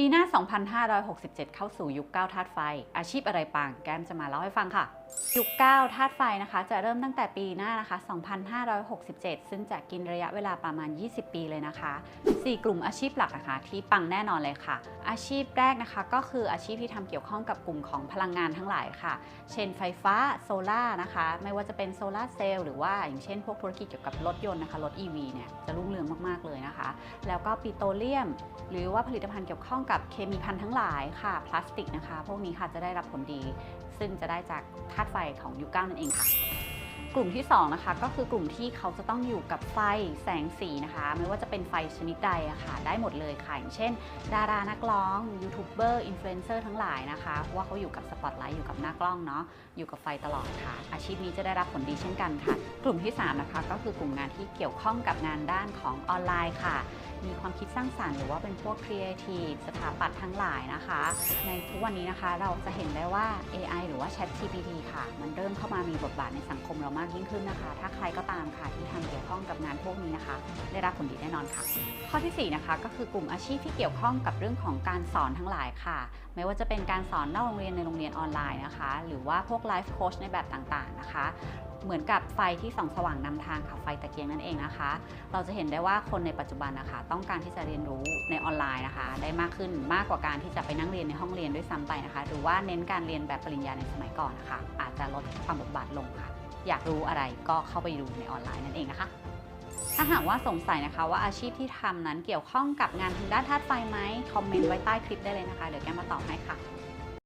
ปีหน้า 2567 เข้าสู่ยุค 9 ธาตุไฟ อาชีพอะไรปัง แก้มจะมาเล่าให้ฟังค่ะ ยุค 9 ธาตุไฟนะคะ จะเริ่มตั้งแต่ปีหน้านะคะ 2567 ซึ่งจะกินระยะเวลาประมาณ 20 ปีเลยนะคะ 4 กลุ่มอาชีพหลักนะคะ ที่ปังแน่นอนเลยค่ะ อาชีพแรกนะคะ ก็คืออาชีพที่ทำเกี่ยวข้องกับกลุ่มของพลังงานทั้งหลายค่ะ เช่นไฟฟ้าโซล่านะคะ ไม่ว่าจะเป็นโซลาร์เซลล์หรือว่าอย่างเช่นพวกธุรกิจเกี่ยวกับรถยนต์นะคะ รถ EV เนี่ย จะรุ่งเรืองมากๆเลยนะคะ แล้วก็ปิโตรเลียม หรือว่าผลิตภัณฑ์เกี่ยวข้องกับเคมีพันธุ์ทั้งหลายค่ะ พลาสติกนะคะ พวกนี้ค่ะจะได้รับผลดี ซึ่งจะได้จากธาตุไฟของยุคเก้านั่นเองค่ะ กลุ่มที่สองนะคะก็คือกลุ่มที่เขาจะต้องอยู่กับไฟแสงสีนะคะ ไม่ว่าจะเป็นไฟชนิดใดอะค่ะ ได้หมดเลยค่ะอย่างเช่น ดารานักร้องยูทูบเบอร์อินฟลูเอนเซอร์ทั้งหลายนะคะเพราะว่าเขาอยู่กับสปอตไลท์อยู่กับหน้ากล้องเนาะอยู่กับไฟตลอดค่ะ อาชีพนี้จะได้รับผลดีเช่นกันค่ะ กลุ่มที่สามนะคะก็คือกลุ่มงานที่เกี่ยวข้องกับงานด้านของออนไลน์ค่ะ มีความคิดสร้างสรรค์ หรือว่าเป็นพวกครีเอทีฟสถาปัตย์ทั้งหลายนะคะ ในทุกวันนี้นะคะเราจะเห็นได้ว่า AI ว่า Chat GPT ค่ะ มันเริ่มเข้ามามีบทบาทในสังคมเรามากยิ่งขึ้นนะคะ ถ้าใครก็ตามค่ะที่ทำเกี่ยวข้องกับงานพวกนี้นะคะ ได้รับผลดีแน่นอนค่ะ ข้อทีสี่ 4 นะคะ ก็คือกลุ่มอาชีพที่เกี่ยวข้องกับเรื่องของการสอนทั้งหลายค่ะ ไม่ว่าจะเป็นการสอนนอกโรงเรียนในโรงเรียนออนไลน์นะคะ หรือว่าพวกไลฟ์โค้ชในแบบต่างๆนะคะเหมือนกับไฟที่ส่องสว่างนำทางค่ะไฟตะเกียงนั่นเองนะคะ เราจะเห็นได้ว่าคนในปัจจุบันนะคะ ต้องการที่จะเรียนรู้ในออนไลน์นะคะ ได้มากขึ้นมากกว่าการที่จะไปนั่งเรียนในห้องเรียนด้วยซ้ำไปนะคะ หรือว่าเน้นการเรียนแบบปริญญาในสมัยก่อนนะคะอาจจะลดความบทบาทลงค่ะ อยากรู้อะไรก็เข้าไปดูในออนไลน์นั่นเองนะคะ ถ้าหากว่าสงสัยนะคะว่าอาชีพที่ทำนั้นเกี่ยวข้องกับงานทางด้านธาตุไฟไหมคอมเมนต์ไว้ใต้คลิปได้เลยนะคะ เดี๋ยวแกมาตอบให้ค่ะ